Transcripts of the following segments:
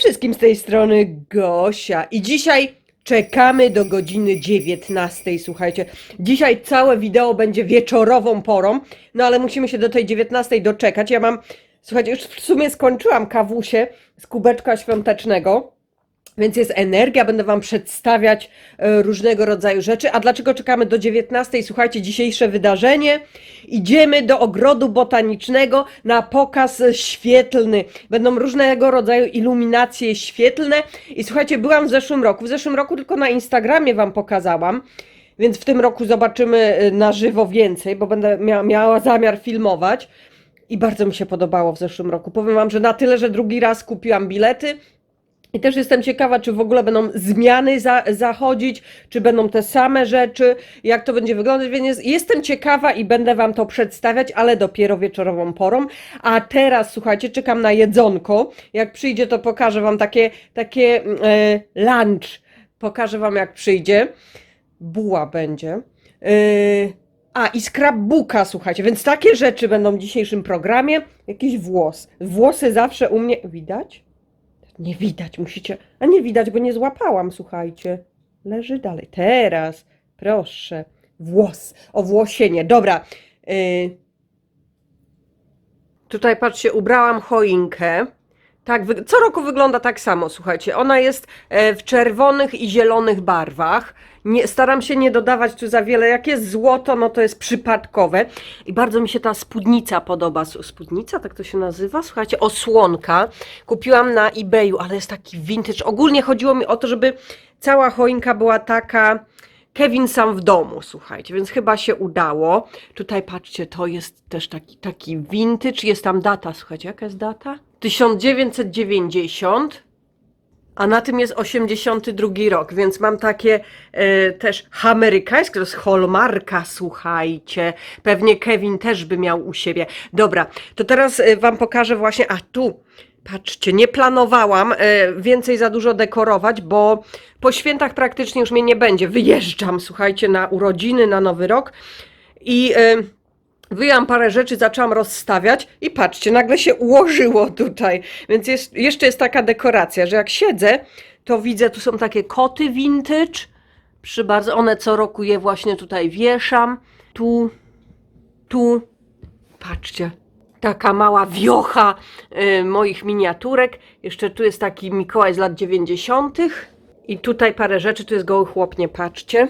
wszystkim z tej strony Gosia i dzisiaj czekamy do godziny 19. Słuchajcie, dzisiaj całe wideo będzie wieczorową porą, no ale musimy się do tej 19 doczekać. Ja mam, słuchajcie, już w sumie skończyłam kawusie z kubeczka świątecznego. Więc jest energia, będę Wam przedstawiać e, różnego rodzaju rzeczy. A dlaczego czekamy do 19? Słuchajcie, dzisiejsze wydarzenie. Idziemy do ogrodu botanicznego na pokaz świetlny. Będą różnego rodzaju iluminacje świetlne. I słuchajcie, byłam w zeszłym roku. W zeszłym roku tylko na Instagramie Wam pokazałam. Więc w tym roku zobaczymy e, na żywo więcej, bo będę mia miała zamiar filmować. I bardzo mi się podobało w zeszłym roku. Powiem Wam, że na tyle, że drugi raz kupiłam bilety. I też jestem ciekawa, czy w ogóle będą zmiany za, zachodzić, czy będą te same rzeczy, jak to będzie wyglądać, więc jest- jestem ciekawa i będę Wam to przedstawiać, ale dopiero wieczorową porą. A teraz, słuchajcie, czekam na jedzonko. Jak przyjdzie, to pokażę Wam takie, takie e, lunch. Pokażę Wam, jak przyjdzie. Buła będzie. E, a, i scrapbooka, słuchajcie, więc takie rzeczy będą w dzisiejszym programie. Jakiś włos. Włosy zawsze u mnie... Widać? Nie widać, musicie. A nie widać, bo nie złapałam, słuchajcie. Leży dalej. Teraz, proszę. Włos, owłosienie. Dobra. y, Tutaj patrzcie, ubrałam choinkę. Tak, co roku wygląda tak samo, słuchajcie. Ona jest e, w czerwonych i zielonych barwach. Nie, staram się nie dodawać tu za wiele. Jak jest złoto, no to jest przypadkowe. I bardzo mi się ta spódnica podoba. Spódnica, tak to się nazywa? Słuchajcie, osłonka. Kupiłam na eBayu, ale jest taki vintage. Ogólnie chodziło mi o to, żeby cała choinka była taka Kevin sam w domu, słuchajcie, więc chyba się udało. Tutaj patrzcie, to jest też taki, taki vintage, jest tam data, słuchajcie, jaka jest data? 1990, a na tym jest 82 rok, więc mam takie e, też amerykańskie, to jest Hallmarka, słuchajcie. Pewnie Kevin też by miał u siebie. Dobra, to teraz e, wam pokażę właśnie, a tu, patrzcie, nie planowałam e, więcej za dużo dekorować, bo po świętach praktycznie już mnie nie będzie. Wyjeżdżam, słuchajcie, na urodziny, na Nowy Rok i... E, Wyjęłam parę rzeczy, zaczęłam rozstawiać i patrzcie, nagle się ułożyło tutaj. Więc jest, jeszcze jest taka dekoracja, że jak siedzę, to widzę, tu są takie koty vintage. Przy bardzo, one co roku je właśnie tutaj wieszam. Tu, tu, patrzcie, taka mała wiocha y, moich miniaturek. Jeszcze tu jest taki Mikołaj z lat 90. I tutaj parę rzeczy, tu jest goły chłop, nie patrzcie.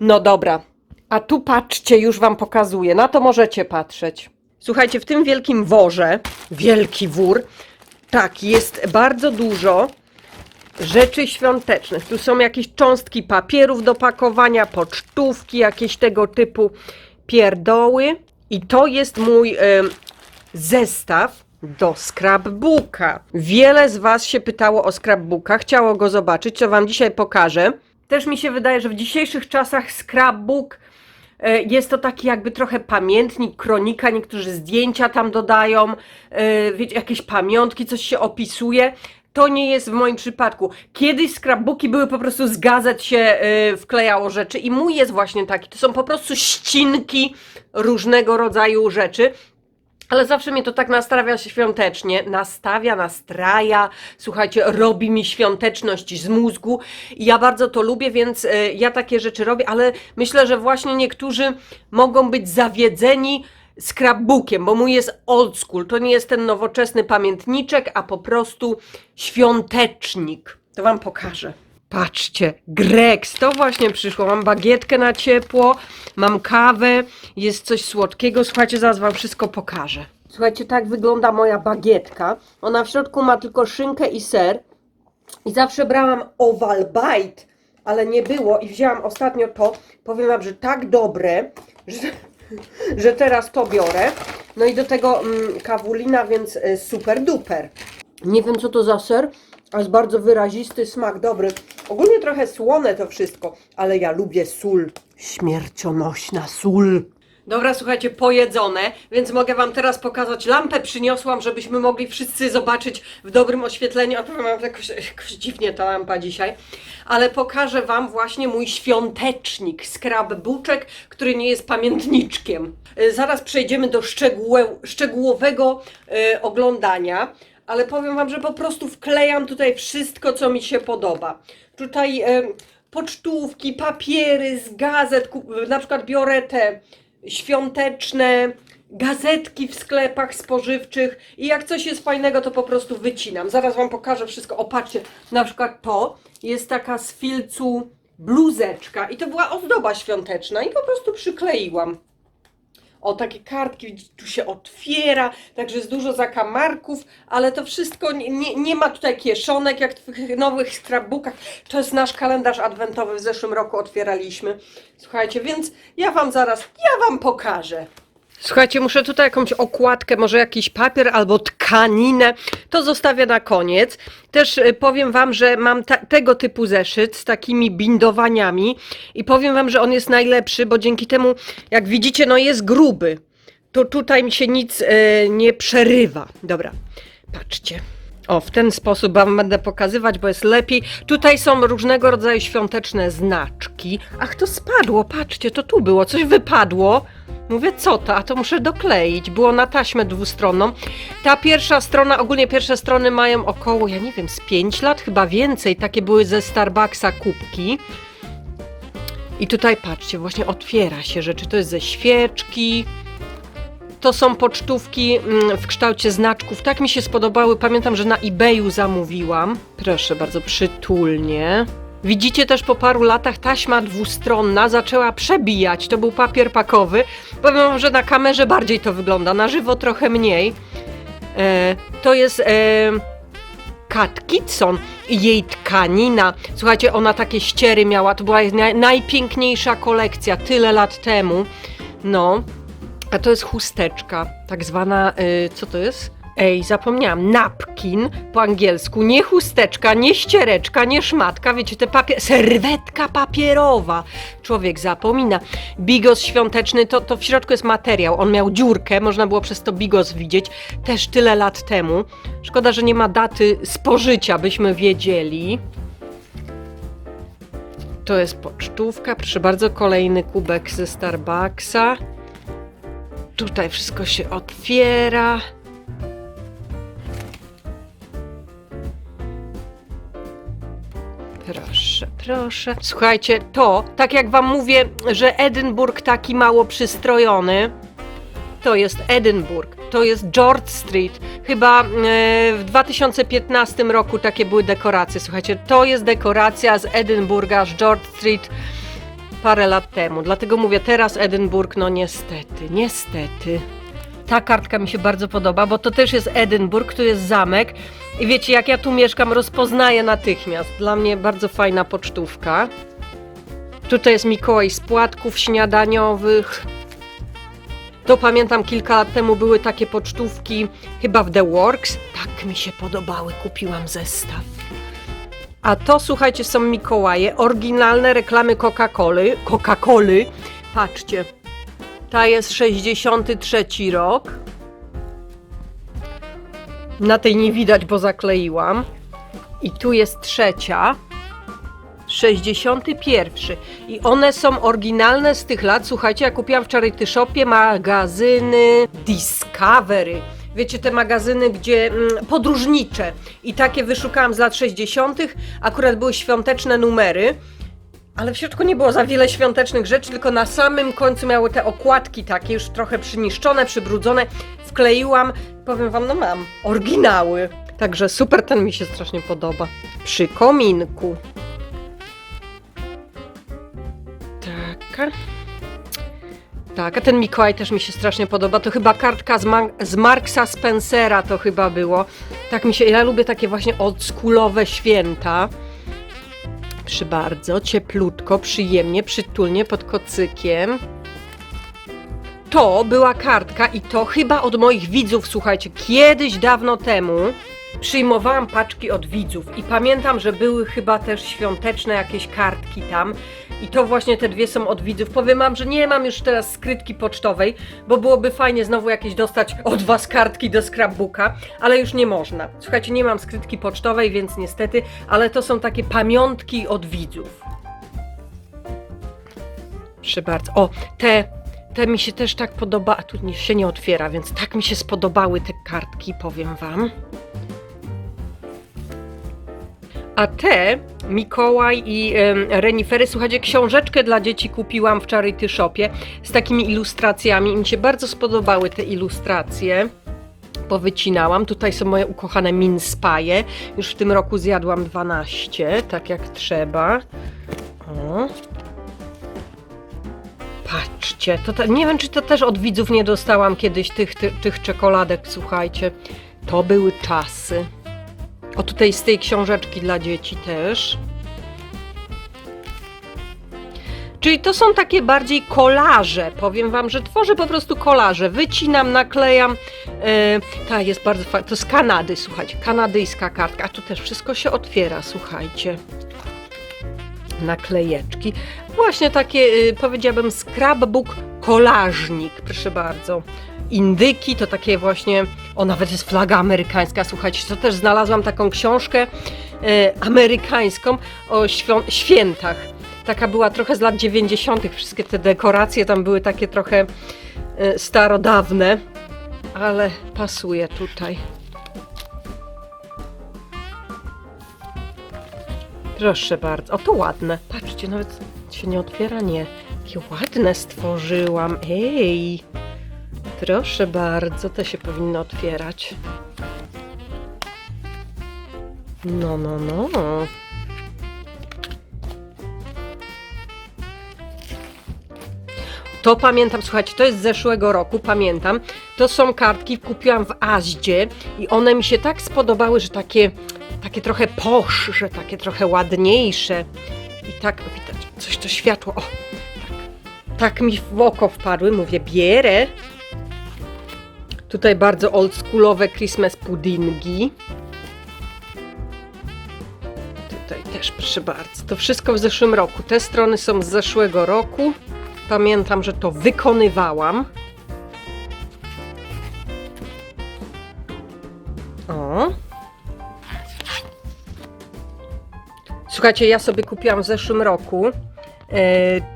No dobra, a tu patrzcie, już wam pokazuję. Na to możecie patrzeć. Słuchajcie, w tym wielkim worze, wielki wór, tak, jest bardzo dużo rzeczy świątecznych. Tu są jakieś cząstki papierów do pakowania, pocztówki, jakieś tego typu pierdoły. I to jest mój em, zestaw do scrapbooka. Wiele z Was się pytało o scrapbooka, chciało go zobaczyć, co Wam dzisiaj pokażę. Też mi się wydaje, że w dzisiejszych czasach scrapbook jest to taki jakby trochę pamiętnik, kronika, niektórzy zdjęcia tam dodają, e, wiecie, jakieś pamiątki, coś się opisuje. To nie jest w moim przypadku. Kiedyś scrapbooki były po prostu z gazet się e, wklejało rzeczy i mój jest właśnie taki. To są po prostu ścinki różnego rodzaju rzeczy. Ale zawsze mnie to tak nastawia świątecznie, nastawia, nastraja, słuchajcie, robi mi świąteczność z mózgu i ja bardzo to lubię, więc e, ja takie rzeczy robię, ale myślę, że właśnie niektórzy mogą być zawiedzeni scrapbookiem, bo mój jest old school, to nie jest ten nowoczesny pamiętniczek, a po prostu świątecznik. To wam pokażę. Patrzcie, Grex, to właśnie przyszło. Mam bagietkę na ciepło, mam kawę, jest coś słodkiego. Słuchajcie, zaraz wam wszystko pokażę. Słuchajcie, tak wygląda moja bagietka. Ona w środku ma tylko szynkę i ser. I zawsze brałam oval bite, ale nie było i wzięłam ostatnio to. Powiem wam, że tak dobre, że, że teraz to biorę. No i do tego mm, kawulina, więc y, super duper. Nie wiem co to za ser, ale jest bardzo wyrazisty smak, dobry. Ogólnie trochę słone to wszystko, ale ja lubię sól. Śmiercionośna sól. Dobra, słuchajcie, pojedzone, więc mogę Wam teraz pokazać. Lampę przyniosłam, żebyśmy mogli wszyscy zobaczyć w dobrym oświetleniu. A powiem Wam, jakoś, jakoś dziwnie ta lampa dzisiaj. Ale pokażę Wam właśnie mój świątecznik, scrapbooczek, który nie jest pamiętniczkiem. Y, Zaraz przejdziemy do szczegółowego y, oglądania. Ale powiem Wam, że po prostu wklejam tutaj wszystko, co mi się podoba. Tutaj em, pocztówki, papiery z gazet, na przykład biorę te świąteczne gazetki w sklepach spożywczych i jak coś jest fajnego, to po prostu wycinam. Zaraz Wam pokażę wszystko. O, patrzcie, na przykład to jest taka z filcu bluzeczka i to była ozdoba świąteczna i po prostu przykleiłam. O, takie kartki, tu się otwiera, także jest dużo zakamarków, ale to wszystko nie, nie ma tutaj kieszonek, jak w tych nowych scrapbookach. To jest nasz kalendarz adwentowy, w zeszłym roku otwieraliśmy. Słuchajcie, więc ja Wam zaraz, ja Wam pokażę. Słuchajcie, muszę tutaj jakąś okładkę, może jakiś papier albo tkaninę. To zostawię na koniec. Też y, powiem Wam, że mam tego typu zeszyt z takimi bindowaniami i powiem Wam, że on jest najlepszy, bo dzięki temu, jak widzicie, no jest gruby. To tutaj mi się nic y, nie przerywa. Dobra, patrzcie. O, w ten sposób Wam będę pokazywać, bo jest lepiej. Tutaj są różnego rodzaju świąteczne znaczki. Ach, to spadło, patrzcie, to tu było, coś wypadło. Mówię, co to? A to muszę dokleić. Było na taśmę dwustronną. Ta pierwsza strona, ogólnie pierwsze strony mają około, ja nie wiem, z 5 lat, chyba więcej. Takie były ze Starbucksa kubki. I tutaj patrzcie, właśnie otwiera się rzeczy. To jest ze świeczki. To są pocztówki mm, w kształcie znaczków. Tak mi się spodobały. Pamiętam, że na eBayu zamówiłam. Proszę bardzo, przytulnie. Widzicie też po paru latach taśma dwustronna zaczęła przebijać. To był papier pakowy. Powiem że na kamerze bardziej to wygląda, na żywo trochę mniej. E, to jest e, Kat Kitson i jej tkanina. Słuchajcie, ona takie ściery miała. To była naj, najpiękniejsza kolekcja tyle lat temu. No, a to jest chusteczka, tak zwana, y, co to jest? Ej, zapomniałam, napkin po angielsku, nie chusteczka, nie ściereczka, nie szmatka, wiecie, te papier... serwetka papierowa. Człowiek zapomina. Bigos świąteczny, to, to w środku jest materiał, on miał dziurkę, można było przez to bigos widzieć, też tyle lat temu. Szkoda, że nie ma daty spożycia, byśmy wiedzieli. To jest pocztówka, proszę bardzo, kolejny kubek ze Starbucksa. Tutaj wszystko się otwiera. Proszę, proszę. Słuchajcie, to, tak jak wam mówię, że Edynburg taki mało przystrojony, to jest Edynburg, to jest George Street. Chyba e, w 2015 roku takie były dekoracje. Słuchajcie, to jest dekoracja z Edynburga, z George Street parę lat temu. Dlatego mówię, teraz Edynburg, no niestety, niestety. Ta kartka mi się bardzo podoba, bo to też jest Edynburg, tu jest zamek. I wiecie, jak ja tu mieszkam, rozpoznaję natychmiast. Dla mnie bardzo fajna pocztówka. Tutaj jest Mikołaj z płatków śniadaniowych. To pamiętam kilka lat temu były takie pocztówki, chyba w The Works. Tak mi się podobały, kupiłam zestaw. A to słuchajcie, są Mikołaje, oryginalne reklamy Coca-Coli. Coca-Coli. Patrzcie. Ta jest 63 rok. Na tej nie widać, bo zakleiłam. I tu jest trzecia. 61. I one są oryginalne z tych lat. Słuchajcie, ja kupiłam w Charity Shopie magazyny Discovery. Wiecie, te magazyny, gdzie mm, podróżnicze. I takie wyszukałam z lat 60. Akurat były świąteczne numery. Ale w środku nie było za wiele świątecznych rzeczy, tylko na samym końcu miały te okładki takie już trochę przyniszczone, przybrudzone. Wkleiłam, powiem wam, no mam, oryginały. Także super, ten mi się strasznie podoba. Przy kominku. Taka. Tak, a ten Mikołaj też mi się strasznie podoba. To chyba kartka z, Ma- z Marksa Spencera to chyba było. Tak mi się, ja lubię takie właśnie oldschoolowe święta. Przy bardzo cieplutko, przyjemnie, przytulnie pod kocykiem. To była kartka i to chyba od moich widzów, słuchajcie, kiedyś dawno temu przyjmowałam paczki od widzów i pamiętam, że były chyba też świąteczne jakieś kartki tam i to właśnie te dwie są od widzów. Powiem wam, że nie mam już teraz skrytki pocztowej, bo byłoby fajnie znowu jakieś dostać od was kartki do scrapbooka, ale już nie można. Słuchajcie, nie mam skrytki pocztowej, więc niestety, ale to są takie pamiątki od widzów. Proszę bardzo. O, te, te mi się też tak podoba, a tu się nie otwiera, więc tak mi się spodobały te kartki, powiem wam. A te, Mikołaj i em, Renifery, słuchajcie, książeczkę dla dzieci kupiłam w Charity Shopie z takimi ilustracjami. Mi się bardzo spodobały te ilustracje. Powycinałam. Tutaj są moje ukochane minspaje. Już w tym roku zjadłam 12, tak jak trzeba. O. Patrzcie, to te, nie wiem, czy to też od widzów nie dostałam kiedyś tych, tych czekoladek, słuchajcie. To były czasy. O, tutaj z tej książeczki dla dzieci też. Czyli to są takie bardziej kolaże. Powiem wam, że tworzę po prostu kolaże. Wycinam, naklejam. E, ta jest bardzo fajna. To z Kanady, słuchajcie. Kanadyjska kartka. A tu też wszystko się otwiera, słuchajcie. Naklejeczki. Właśnie takie, y, powiedziałabym, scrapbook kolażnik. Proszę bardzo. Indyki to takie właśnie, o nawet jest flaga amerykańska, słuchajcie, to też znalazłam taką książkę e, amerykańską o świąt, świętach. Taka była trochę z lat 90., wszystkie te dekoracje tam były takie trochę e, starodawne, ale pasuje tutaj. Proszę bardzo. O, to ładne. Patrzcie, nawet się nie otwiera, nie. Jakie ładne stworzyłam. Ej! Proszę bardzo, to się powinno otwierać. No, no, no. To pamiętam, słuchajcie, to jest z zeszłego roku, pamiętam. To są kartki, kupiłam w Aździe i one mi się tak spodobały, że takie, takie trochę posz, że takie trochę ładniejsze. I tak, widać, coś to światło, o, tak, tak mi w oko wpadły, mówię, bierę. Tutaj bardzo oldschoolowe Christmas puddingi. Tutaj też, proszę bardzo. To wszystko w zeszłym roku. Te strony są z zeszłego roku. Pamiętam, że to wykonywałam. O. Słuchajcie, ja sobie kupiłam w zeszłym roku e,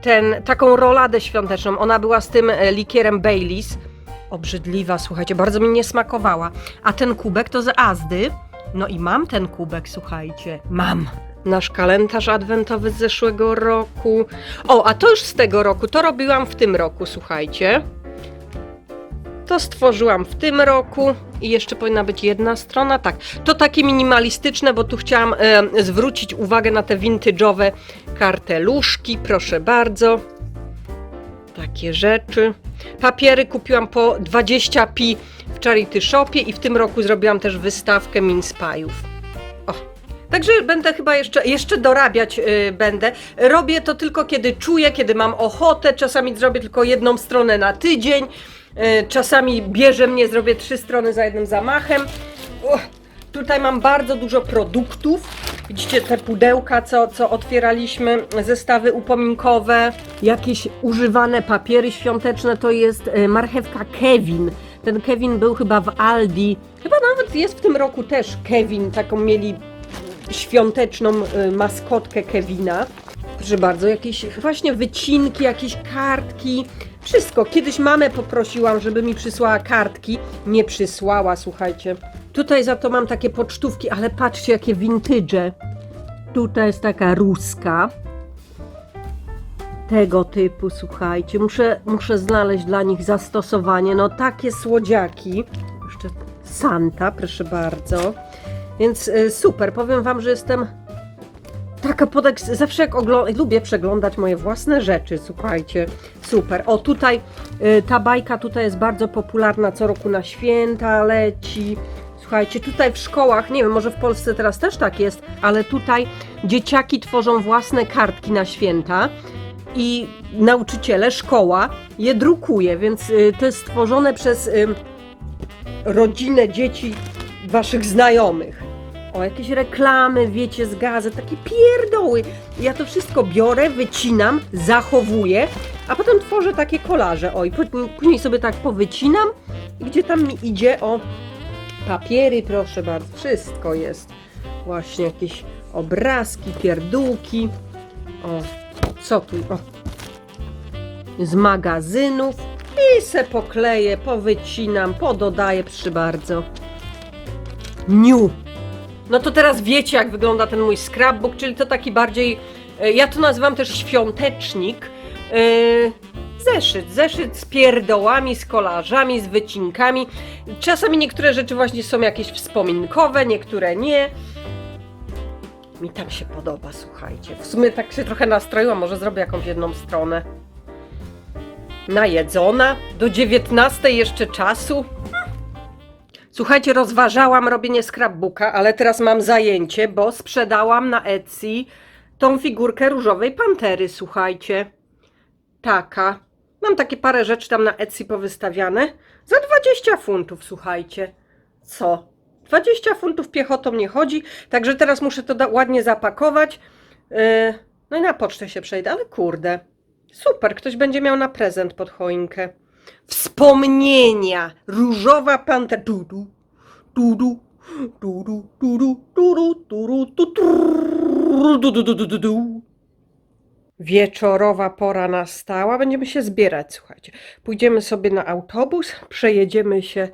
ten, taką roladę świąteczną. Ona była z tym e, likierem Baileys. Obrzydliwa, słuchajcie, bardzo mi nie smakowała. A ten kubek to z Azdy. No i mam ten kubek, słuchajcie. Mam. Nasz kalendarz adwentowy z zeszłego roku. O, a to już z tego roku. To robiłam w tym roku, słuchajcie. To stworzyłam w tym roku i jeszcze powinna być jedna strona. Tak, to takie minimalistyczne, bo tu chciałam e, zwrócić uwagę na te vintage'owe karteluszki. Proszę bardzo. Takie rzeczy. Papiery kupiłam po 20 pi w Charity Shopie i w tym roku zrobiłam też wystawkę minspajów. Także będę chyba jeszcze, jeszcze dorabiać y, będę. Robię to tylko kiedy czuję, kiedy mam ochotę. Czasami zrobię tylko jedną stronę na tydzień. Y, czasami bierze mnie, zrobię trzy strony za jednym zamachem. Uch, tutaj mam bardzo dużo produktów. Widzicie te pudełka, co, co otwieraliśmy, zestawy upominkowe, jakieś używane papiery świąteczne. To jest y, marchewka Kevin. Ten Kevin był chyba w Aldi. Chyba nawet jest w tym roku też Kevin. Taką mieli świąteczną y, maskotkę Kevina. Proszę bardzo, jakieś właśnie wycinki, jakieś kartki, wszystko. Kiedyś mamę poprosiłam, żeby mi przysłała kartki. Nie przysłała, słuchajcie. Tutaj za to mam takie pocztówki, ale patrzcie, jakie vintage. Tutaj jest taka ruska. Tego typu, słuchajcie. Muszę, muszę znaleźć dla nich zastosowanie. No takie słodziaki. Jeszcze Santa, proszę bardzo. Więc y, super, powiem Wam, że jestem taka podeks... Zawsze jak oglądam, lubię przeglądać moje własne rzeczy, słuchajcie, super. O, tutaj y, ta bajka tutaj jest bardzo popularna, co roku na święta leci. Słuchajcie, tutaj w szkołach, nie wiem, może w Polsce teraz też tak jest, ale tutaj dzieciaki tworzą własne kartki na święta i nauczyciele, szkoła je drukuje, więc y, to jest stworzone przez y, rodzinę dzieci waszych znajomych. O, jakieś reklamy, wiecie, z gazet, takie pierdoły. Ja to wszystko biorę, wycinam, zachowuję, a potem tworzę takie kolaże. O, później sobie tak powycinam gdzie tam mi idzie, o, papiery, proszę bardzo, wszystko jest. Właśnie jakieś obrazki, pierdółki. O, co tu, o, z magazynów i se pokleję, powycinam, pododaję, proszę bardzo. Niu. No to teraz wiecie, jak wygląda ten mój scrapbook, czyli to taki bardziej, e, ja to nazywam też świątecznik. e, Zeszyt, zeszyt z pierdołami, z kolażami, z wycinkami. Czasami niektóre rzeczy właśnie są jakieś wspominkowe, niektóre nie. Mi tam się podoba, słuchajcie. W sumie tak się trochę nastroiłam, może zrobię jakąś jedną stronę. Najedzona, do 19 jeszcze czasu. Słuchajcie, rozważałam robienie scrapbooka, ale teraz mam zajęcie, bo sprzedałam na Etsy tą figurkę różowej pantery, słuchajcie. Taka. Mam takie parę rzeczy tam na Etsy powystawiane. Za 20 funtów, słuchajcie. Co? 20 funtów piechotą nie chodzi, także teraz muszę to ładnie zapakować. Yy, no i na pocztę się przejdę, ale kurde. Super, ktoś będzie miał na prezent pod choinkę. Wspomnienia! Różowa pantera. Tudu, tudu, tudu, tudu, tudu, tudu, tudu, tudu, tudu, tudu. Wieczorowa pora nastała. Będziemy się zbierać, słuchajcie. Pójdziemy sobie na autobus, przejedziemy się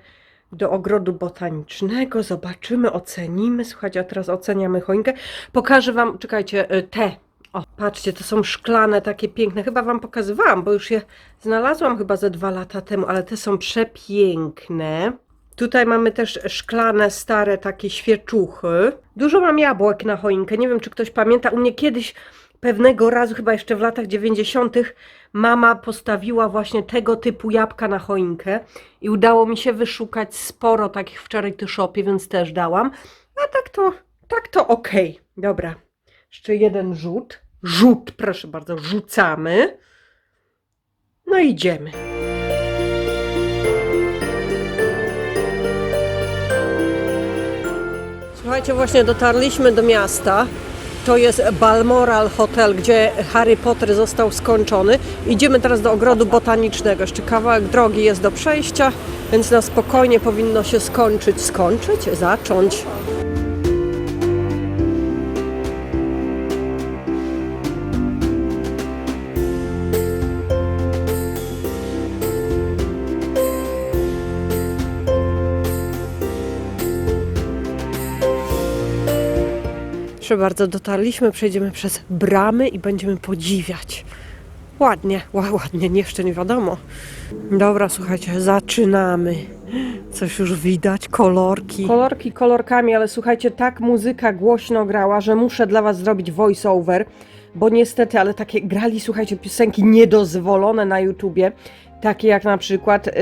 do ogrodu botanicznego, zobaczymy, ocenimy. Słuchajcie, a teraz oceniamy choinkę. Pokażę Wam, czekajcie, y, te. O, patrzcie, to są szklane, takie piękne. Chyba Wam pokazywałam, bo już je znalazłam chyba ze dwa lata temu, ale te są przepiękne. Tutaj mamy też szklane, stare takie świeczuchy. Dużo mam jabłek na choinkę. Nie wiem, czy ktoś pamięta. U mnie kiedyś pewnego razu, chyba jeszcze w latach 90., mama postawiła właśnie tego typu jabłka na choinkę i udało mi się wyszukać sporo takich w charity shopie, więc też dałam. A tak to, tak to okej. Dobra. Jeszcze jeden rzut. Rzut, proszę bardzo, rzucamy. No idziemy. Słuchajcie, właśnie dotarliśmy do miasta. To jest Balmoral Hotel, gdzie Harry Potter został skończony. Idziemy teraz do ogrodu botanicznego. Jeszcze kawałek drogi jest do przejścia, więc na spokojnie powinno się skończyć. Skończyć? Zacząć. Proszę bardzo, dotarliśmy, przejdziemy przez bramy i będziemy podziwiać. Ładnie, ła- ładnie, nie, jeszcze nie wiadomo. Dobra, słuchajcie, zaczynamy. Coś już widać, kolorki. Kolorki kolorkami, ale słuchajcie, tak muzyka głośno grała, że muszę dla was zrobić voice-over, bo niestety, ale takie grali, słuchajcie, piosenki niedozwolone na YouTubie, takie jak na przykład... y,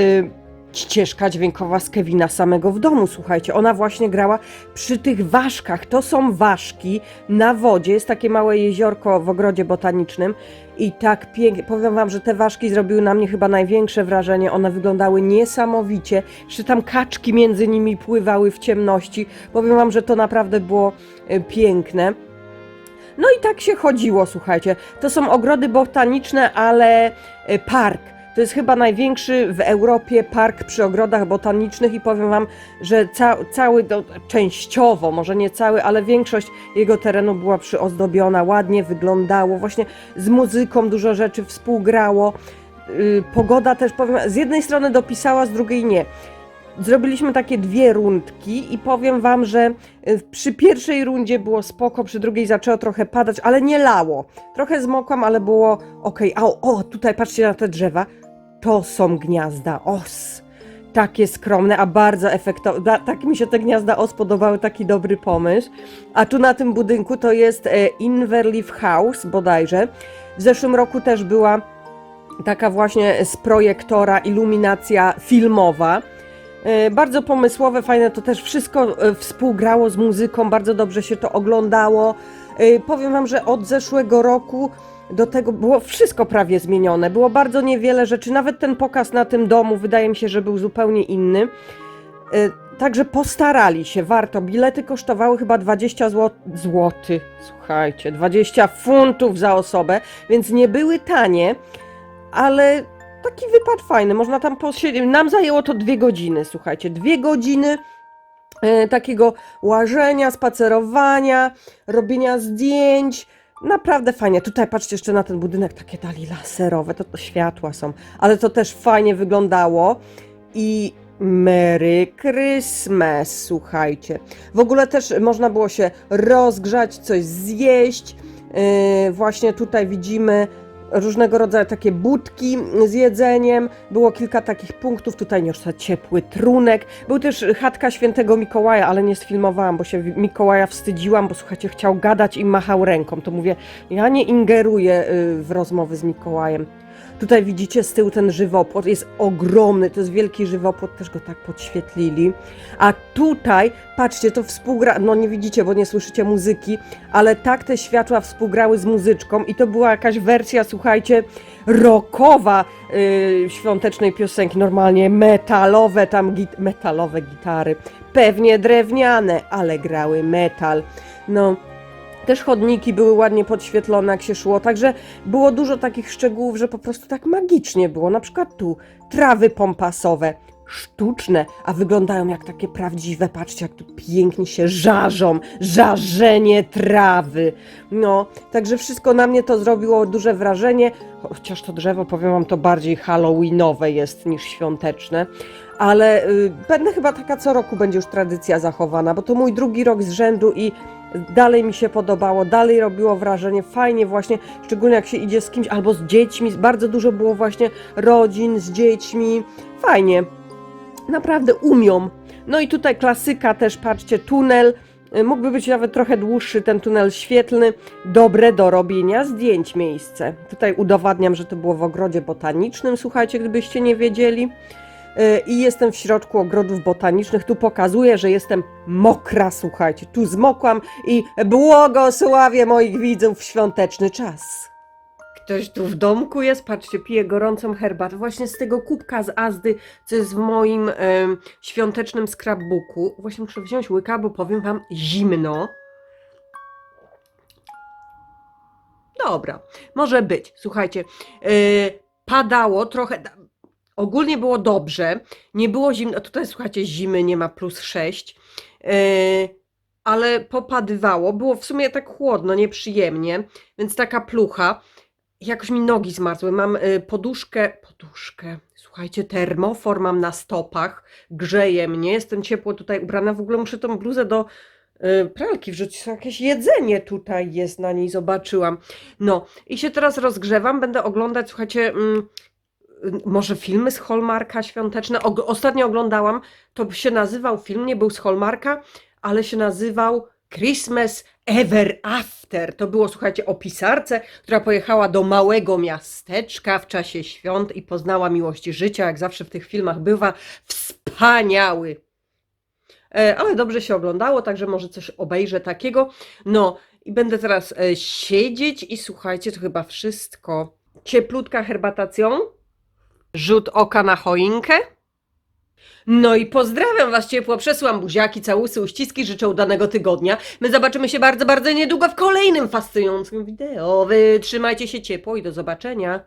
ścieżka dźwiękowa z Kevina samego w domu, słuchajcie. Ona właśnie grała przy tych ważkach. To są ważki na wodzie. Jest takie małe jeziorko w ogrodzie botanicznym i tak pięknie. Powiem wam, że te ważki zrobiły na mnie chyba największe wrażenie. One wyglądały niesamowicie. Jeszcze tam kaczki między nimi pływały w ciemności. Powiem wam, że to naprawdę było e, piękne. No i tak się chodziło, słuchajcie. To są ogrody botaniczne, ale e, park. To jest chyba największy w Europie park przy ogrodach botanicznych i powiem Wam, że ca cały, no, częściowo, może nie cały, ale większość jego terenu była przyozdobiona, ładnie wyglądało, właśnie z muzyką dużo rzeczy współgrało. Yy, pogoda też, powiem, z jednej strony dopisała, z drugiej nie. Zrobiliśmy takie dwie rundki i powiem wam, że y, przy pierwszej rundzie było spoko, przy drugiej zaczęło trochę padać, ale nie lało. Trochę zmokłam, ale było ok. A o, tutaj patrzcie na te drzewa. To są gniazda os. Takie skromne, a bardzo efektowne. Tak mi się te gniazda os podobały, taki dobry pomysł. A tu na tym budynku to jest e, Inverleaf House bodajże. W zeszłym roku też była taka właśnie z projektora iluminacja filmowa. E, Bardzo pomysłowe, fajne, to też wszystko e, współgrało z muzyką, bardzo dobrze się to oglądało. Powiem Wam, że od zeszłego roku do tego było wszystko prawie zmienione. Było bardzo niewiele rzeczy, nawet ten pokaz na tym domu wydaje mi się, że był zupełnie inny. E, Także postarali się, warto. Bilety kosztowały chyba 20 zł. Złoty, słuchajcie, 20 funtów za osobę, więc nie były tanie, ale taki wypad fajny, można tam posiedzieć. Nam zajęło to dwie godziny, słuchajcie, dwie godziny e, takiego łażenia, spacerowania, robienia zdjęć. Naprawdę fajnie. Tutaj patrzcie jeszcze na ten budynek, takie dali laserowe, to, to światła są, ale to też fajnie wyglądało i Merry Christmas, słuchajcie. W ogóle też można było się rozgrzać, coś zjeść. Yy, właśnie tutaj widzimy różnego rodzaju takie budki z jedzeniem. Było kilka takich punktów. Tutaj niosła ciepły trunek. Był też chatka świętego Mikołaja, ale nie sfilmowałam, bo się Mikołaja wstydziłam, bo słuchajcie, chciał gadać i machał ręką. To mówię, ja nie ingeruję yy, w rozmowy z Mikołajem. Tutaj widzicie z tyłu ten żywopłot, jest ogromny, to jest wielki żywopłot, też go tak podświetlili. A tutaj, patrzcie, to współgra, no nie widzicie, bo nie słyszycie muzyki, ale tak te światła współgrały z muzyczką i to była jakaś wersja, słuchajcie, rockowa yy, świątecznej piosenki, normalnie metalowe tam, git metalowe gitary, pewnie drewniane, ale grały metal. No, też chodniki były ładnie podświetlone, jak się szło, także było dużo takich szczegółów, że po prostu tak magicznie było. Na przykład tu trawy pompasowe, sztuczne, a wyglądają jak takie prawdziwe. Patrzcie, jak tu pięknie się żarzą, żarzenie trawy. No, także wszystko na mnie to zrobiło duże wrażenie, chociaż to drzewo, powiem wam, to bardziej halloweenowe jest niż świąteczne. Ale y, będę chyba taka co roku będzie już tradycja zachowana, bo to mój drugi rok z rzędu i dalej mi się podobało, dalej robiło wrażenie, fajnie właśnie, szczególnie jak się idzie z kimś albo z dziećmi, bardzo dużo było właśnie rodzin z dziećmi, fajnie, naprawdę umią. No i tutaj klasyka też, patrzcie, tunel, Y, mógłby być nawet trochę dłuższy ten tunel świetlny, dobre do robienia zdjęć miejsce. Tutaj udowadniam, że to było w ogrodzie botanicznym, słuchajcie, gdybyście nie wiedzieli. Y, I jestem w środku ogrodów botanicznych. Tu pokazuję, że jestem mokra, słuchajcie. Tu zmokłam i błogosławię moich widzów w świąteczny czas. Ktoś tu w domku jest, patrzcie, pije gorącą herbatę. Właśnie z tego kubka z Azdy, co jest w moim świątecznym scrapbooku. Właśnie muszę wziąć łyka, bo powiem wam zimno. Dobra, może być. Słuchajcie, yy, padało trochę. Ogólnie było dobrze, nie było zimno. Tutaj słuchajcie, zimy nie ma plus 6, yy, ale popadywało. Było w sumie tak chłodno, nieprzyjemnie, więc taka plucha. Jakoś mi nogi zmarzły. Mam y, poduszkę, poduszkę. Słuchajcie, termofor mam na stopach, grzeje mnie, jestem ciepło tutaj ubrana. W ogóle muszę tą bluzę do y, pralki wrzucić. Jakieś jedzenie tutaj jest na niej, zobaczyłam. No i się teraz rozgrzewam, będę oglądać, słuchajcie, mm, może filmy z Hallmarka świąteczne. Og ostatnio oglądałam, to się nazywał film, nie był z Hallmarka, ale się nazywał Christmas Ever After. To było, słuchajcie, o pisarce, która pojechała do małego miasteczka w czasie świąt i poznała miłość życia, jak zawsze w tych filmach bywa. Wspaniały. E, ale dobrze się oglądało, także może coś obejrzę takiego. No i będę teraz e, siedzieć i słuchajcie, to chyba wszystko. Cieplutka herbatacją, rzut oka na choinkę. No i pozdrawiam Was ciepło, przesyłam buziaki, całusy, uściski, życzę udanego tygodnia. My zobaczymy się bardzo, bardzo niedługo w kolejnym fascynującym wideo. Wy trzymajcie się ciepło i do zobaczenia.